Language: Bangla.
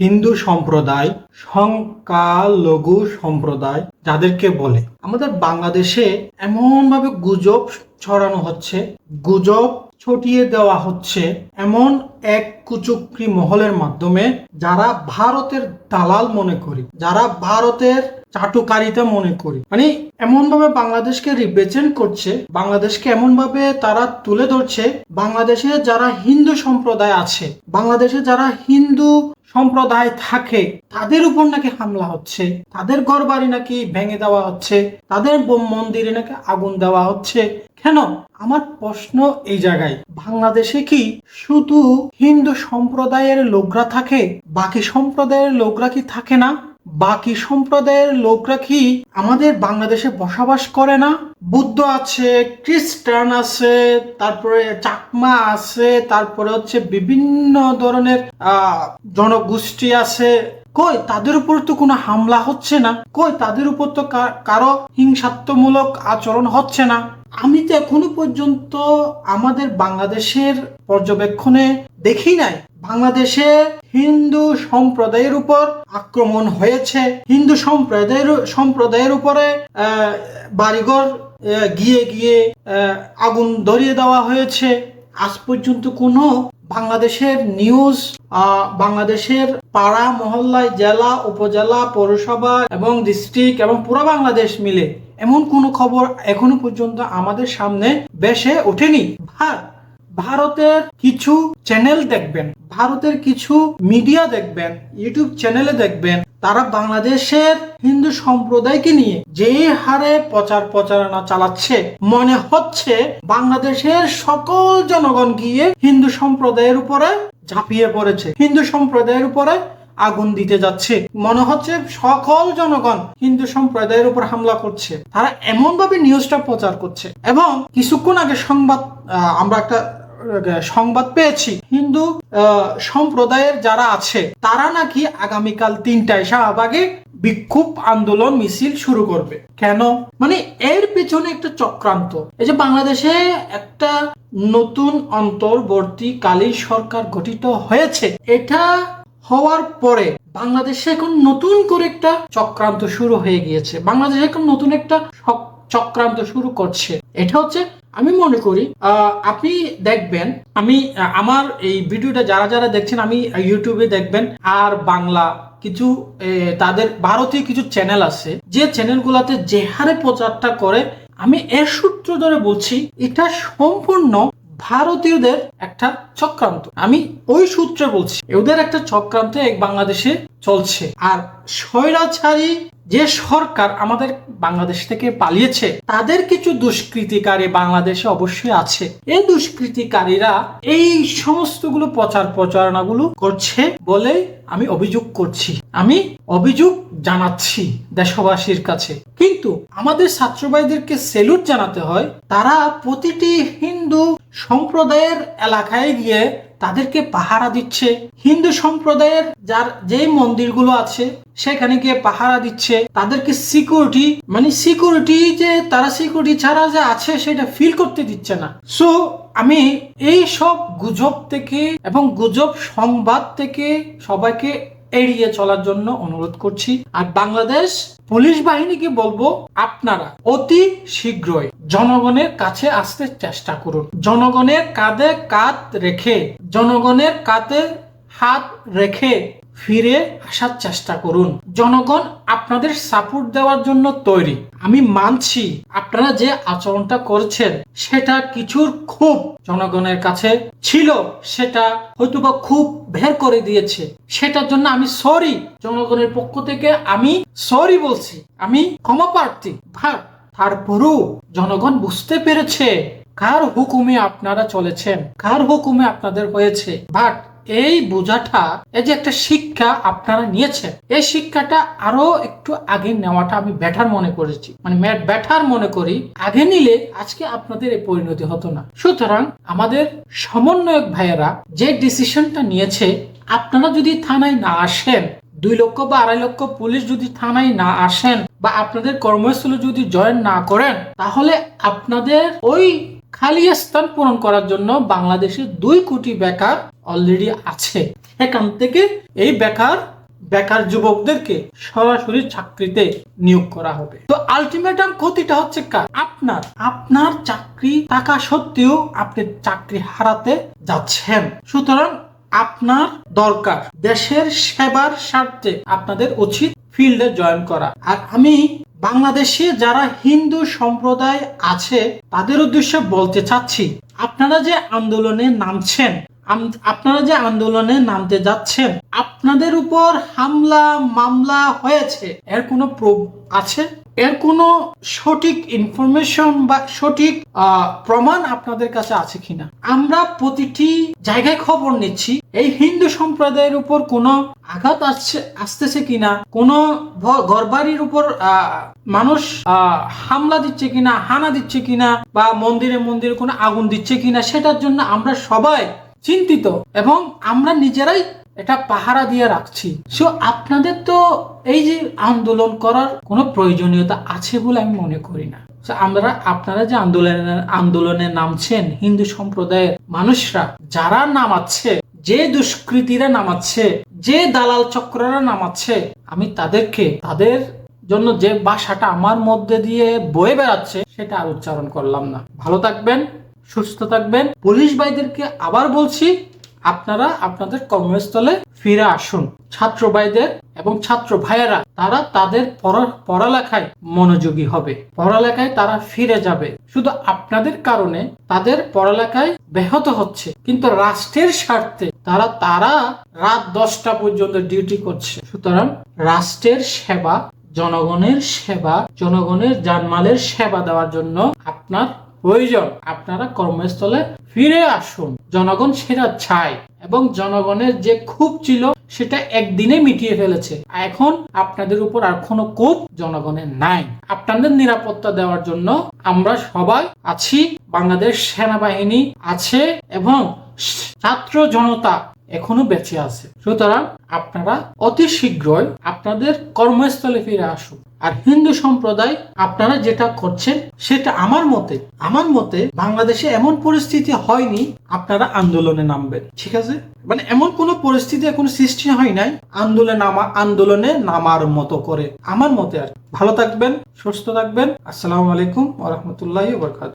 হিন্দু সম্প্রদায়, সংখ্যালঘু সম্প্রদায় যাদেরকে বলে। আমাদের বাংলাদেশে এমনভাবে গুজব ছড়ানো হচ্ছে, গুজব ছটিয়ে দেওয়া হচ্ছে এমন এক কুচুকরি মহলের মাধ্যমে যারা ভারতের দালাল মনে করি, যারা ভারতের চাটুকারিতা মনে করি। মানে এমন ভাবে বাংলাদেশকে রিপ্রেজেন্ট করছে, বাংলাদেশকে এমন ভাবে তারা তুলে ধরছে, বাংলাদেশে যারা হিন্দু সম্প্রদায় আছে, বাংলাদেশে যারা হিন্দু সম্প্রদায় থাকে, তাদের উপর নাকি হামলা হচ্ছে, তাদের ঘর বাড়ি নাকি ভেঙে দেওয়া হচ্ছে, তাদের মন্দিরে নাকি আগুন দেওয়া হচ্ছে। কেন? আমার প্রশ্ন এই জায়গায়, বাংলাদেশে কি শুধু হিন্দু সম্প্রদায়ের লোকরা থাকে, বাকি সম্প্রদায়ের লোকরা কি থাকে না? বাকি সম্প্রদায়ের লোকরা কি আমাদের বাংলাদেশে বসবাস করে না? বুদ্ধ আছে খ্রিস্টান আছে তারপরে চাকমা আছে তারপরে হচ্ছে বিভিন্ন ধরনের আহ, জনগোষ্ঠী আছে। কই, তাদের উপর তো কোনো হামলা হচ্ছে না। কই, তাদের উপর তো কারও হিংসাত্মমূলক আচরণ হচ্ছে না। আমি তো এখনও পর্যন্ত আমাদের বাংলাদেশের পর্যবেক্ষণে দেখি নাই। বাংলাদেশে হিন্দু সম্প্রদায়ের উপর আক্রমণ হয়েছে। হিন্দু সম্প্রদায়ের সম্প্রদায়ের উপরে বাড়িঘর গিয়ে গিয়ে আগুন ধরিয়ে দেওয়া হয়েছে। আজ পর্যন্ত কোনো বাংলাদেশের নিউজ বাংলাদেশের পাড়া, মহল্লায়, জেলা, উপজেলা, পৌরসভা এবং ডিস্ট্রিক্ট এবং পুরো বাংলাদেশ মিলে এমন কোনো খবর এখনও পর্যন্ত আমাদের সামনে বেশে ওঠেনি। ভার ভারতের কিছু চ্যানেল দেখবেন, ভারতের কিছু মিডিয়া দেখবেন ইউটিউব চ্যানেলে দেখবেন তারা বাংলাদেশের হিন্দু সম্প্রদায়কে নিয়ে যে হারে প্রচার প্রচারণা চালাচ্ছে, মনে হচ্ছে বাংলাদেশের সকল জনগণ গিয়ে হিন্দু সম্প্রদায়ের উপরে ঝাঁপিয়ে পড়েছে, হিন্দু সম্প্রদায়ের উপরে আগুন দিতে যাচ্ছে। মনে হচ্ছে সকল জনগণ হিন্দু সম্প্রদায়ের উপর হামলা করছে। তারা এমন ভাবে নিউজটা প্রচার করছে। এবং কিছুক্ষণ আগে সংবাদ আমরা একটা সংবাদ পেয়েছি। হিন্দু সম্প্রদায়ের যারা আছে, তারা নাকি আগামীকাল তিনটায় শাহবাগে বিক্ষোভ আন্দোলন মিছিল শুরু করবে। কেন? মানে এর পেছনে একটা চক্রান্ত। এই যে বাংলাদেশে একটা নতুন অন্তর্বর্তীকালীন সরকার গঠিত হয়েছে, এটা হওয়ার পরে বাংলাদেশে এখন নতুন করে একটা চক্রান্ত শুরু হয়ে গিয়েছে। বাংলাদেশে এখন নতুন একটা চক্রান্ত শুরু করছে। এটা হচ্ছে আমি মনে করি আপনি দেখবেন, আমি আমার এই ভিডিওটা যারা যারা দেখছেন, আমি ইউটিউবে দেখবেন, আর বাংলা কিছু তাদের ভারতীয় কিছু চ্যানেল আছে, যে চ্যানেলগুলোতে যে হারে প্রচারটা করে, আমি এর সূত্র ধরে বলছি, এটা সম্পূর্ণ ভারতীয়দের একটা চক্রান্ত। আমি ওই সূত্রে বলছি, ওদের একটা চক্রান্ত এক বাংলাদেশে চলছে। আর স্বৈরাচারী যে সরকার আমাদের বাংলাদেশ থেকে পালিয়েছে, তাদের কিছু দুষ্কৃতিকারী বাংলাদেশে অবশ্যই আছে। এই দুষ্কৃতিকারীরা এই সমস্তগুলো প্রচার প্রচারণাগুলো করছে বলে আমি অভিযোগ করছি। আমি অভিযোগ জানাচ্ছি দেশবাসীর কাছে। কিন্তু আমাদের ছাত্রবাইদেরকে সেলুট জানাতে হয়, তারা প্রতিটি হিন্দু সম্প্রদায়ের এলাকায় গিয়ে তাদেরকে পাহারা দিচ্ছে। হিন্দু সম্প্রদায়ের যার যে মন্দিরগুলো আছে, সেখানে গিয়ে পাহারা দিচ্ছে। তাদেরকে সিকিউরিটি মানে সিকিউরিটি যে তারা সিকিউরিটি ছাড়া যে আছে, সেটা ফিল করতে দিচ্ছে না। সো, আমি এই সব গুজব থেকে এবং গুজব সংবাদ থেকে সবাইকে এড়িয়ে চলার জন্য অনুরোধ করছি। আর বাংলাদেশ পুলিশ বাহিনীকে বলব, আপনারা অতি শীঘ্রই জনগণের কাছে আসতে চেষ্টা করুন। জনগণের কাঁধে কাঁধ রেখে, জনগণের কাঁধে হাত রেখে ফিরে আসার চেষ্টা করুন। জনগণ আপনাদের সাপোর্ট দেওয়ার জন্য তৈরি। আমি মানছি আপনারা যে আচরণটা করছেন, সেটা কিছুর খুব জনগণের কাছে ছিল, সেটা হয়তো বা খুব ভের করে দিয়েছে। সেটার জন্য আমি সরি জনগণের পক্ষ থেকে আমি সরি বলছি। আমি ক্ষমা প্রার্থী। ভাট তারপরেও জনগণ বুঝতে পেরেছে কার হুকুমে আপনারা চলেছেন, কার হুকুমে আপনাদের হয়েছে। বাট এই বোঝাটা এই যে একটা শিক্ষা আপনারা নিয়েছেন, এই শিক্ষাটা আরও একটু আগে নেওয়াটা আমি বেটার মনে করেছি। মানে বেটার মনে করি, আগে নিলে আজকে আপনাদের এই পরিণতি হতো না। সুতরাং আমাদের সমন্বয়ক ভাইয়েরা যে ডিসিশনটা নিয়েছে, আপনারা যদি থানায় না আসেন, দুই লক্ষ বা আড়াই লক্ষ পুলিশ যদি থানায় না আসেন বা আপনাদের কর্মস্থলে যদি জয়েন না করেন, তাহলে আপনাদের ওই খালি স্থান পূরণ করার জন্য বাংলাদেশে দুই কোটি বেকার অলরেডি আছে। এখান থেকে এই বেকার বেকার যুবকদেরকে সরাসরি চাকরিতে নিয়োগ করা হবে। তো আলটিমেটাম ক্ষতিটা হচ্ছে কার? আপনার। আপনার চাকরি থাকা সত্ত্বেও আপনি চাকরি হারাতে যাচ্ছেন। সুতরাং আপনার দরকার দেশের সেবার স্বার্থে আপনাদের উচিত ফিল্ডে জয়েন করা। আর আমি বাংলাদেশে যারা হিন্দু সম্প্রদায় আছে, তাদের উদ্দেশ্যে বলতে চাচ্ছি, আপনারা যে আন্দোলনে নামছেন আপনারা যে আন্দোলনে নামতে যাচ্ছেন, আপনাদের উপর হামলা, মামলা হয়েছে। এর কোনো প্রুফ আছে? এর কোনো সঠিক ইনফরমেশন বা সঠিক প্রমাণ আপনাদের কাছে আছে কিনা? আমরা প্রতিটি জায়গায় খবর নিচ্ছি, এই হিন্দু সম্প্রদায়ের উপর কোনো আঘাত আসছে, আসতেছে কিনা? কোনো ঘরবাড়ির উপর মানুষ হামলা দিচ্ছে কিনা, হানা দিচ্ছে কিনা, বা মন্দিরে মন্দিরে কোনো আগুন দিচ্ছে কিনা, সেটার জন্য আমরা সবাই চিন্তিত এবং আমরা নিজেরাই এটা পাহারা দিয়ে রাখছি। সো আপনাদের তো এই যে আন্দোলন করার কোনো প্রয়োজনীয়তা আছে বলে আমি মনে করি না। আমরা, আপনারা যে আন্দোলনে আন্দোলনে নামছেন, হিন্দু সম্প্রদায়ের মানুষরা, যারা নামাচ্ছে, যে দুষ্কৃতীরা নামাচ্ছে, যে দালাল চক্ররা নামাচ্ছে, আমি তাদেরকে, তাদের জন্য যে বাসাটা আমার মধ্যে দিয়ে বয়ে বেড়াচ্ছে, সেটা আর উচ্চারণ করলাম না। ভালো থাকবেন। সুস্থ থাকবেন। পুলিশ ভাইদেরকে আবার বলছি, আপনারা আপনাদের কর্মস্থলে ফিরে আসুন। ছাত্র ভাইদের এবং ছাত্র ভাইয়েরা, তারা তাদের পড়া- পড়ালেখায় মনোযোগী হবে। পড়ালেখায় তারা ফিরে যাবে। শুধু আপনাদের কারণে তাদের পড়ালেখায় ব্যাহত হচ্ছে। কিন্তু রাষ্ট্রের স্বার্থে তারা তারা রাত দশটা পর্যন্ত ডিউটি করছে। সুতরাং রাষ্ট্রের সেবা, জনগণের সেবা, জনগণের জানমালের সেবা দেওয়ার জন্য আপনার প্রয়োজন। আপনারা কর্মস্থলে ফিরে আসুন। জনগণ সেটা চায় এবং জনগণের যে ক্ষোভ ছিল সেটা একদিনে মিটিয়ে ফেলেছে। এখন আপনাদের উপর আর কোনো ক্ষোভ জনগণের নাই। আপনাদের নিরাপত্তা দেওয়ার জন্য আমরা সবাই আছি। বাংলাদেশ সেনাবাহিনী আছে এবং ছাত্র জনতা এখনও বেঁচে আছে। সুতরাং আপনারা অতি শীঘ্রই আপনাদের কর্মস্থলে ফিরে আসুন। আর হিন্দু সম্প্রদায় আপনারা যেটা করছেন, সেটা আমার মতে আমার মতে বাংলাদেশে এমন পরিস্থিতি হয়নি, আপনারা আন্দোলনে নামবেন। ঠিক আছে? মানে এমন কোনো পরিস্থিতি এখন সৃষ্টি হয় নাই, আন্দোলনে নামা, আন্দোলনে নামার মতো করে। আমার মতে আর ভালো থাকবেন, সুস্থ থাকবেন। আসসালামু আলাইকুম ওরহমতুল্লাহ বরকাত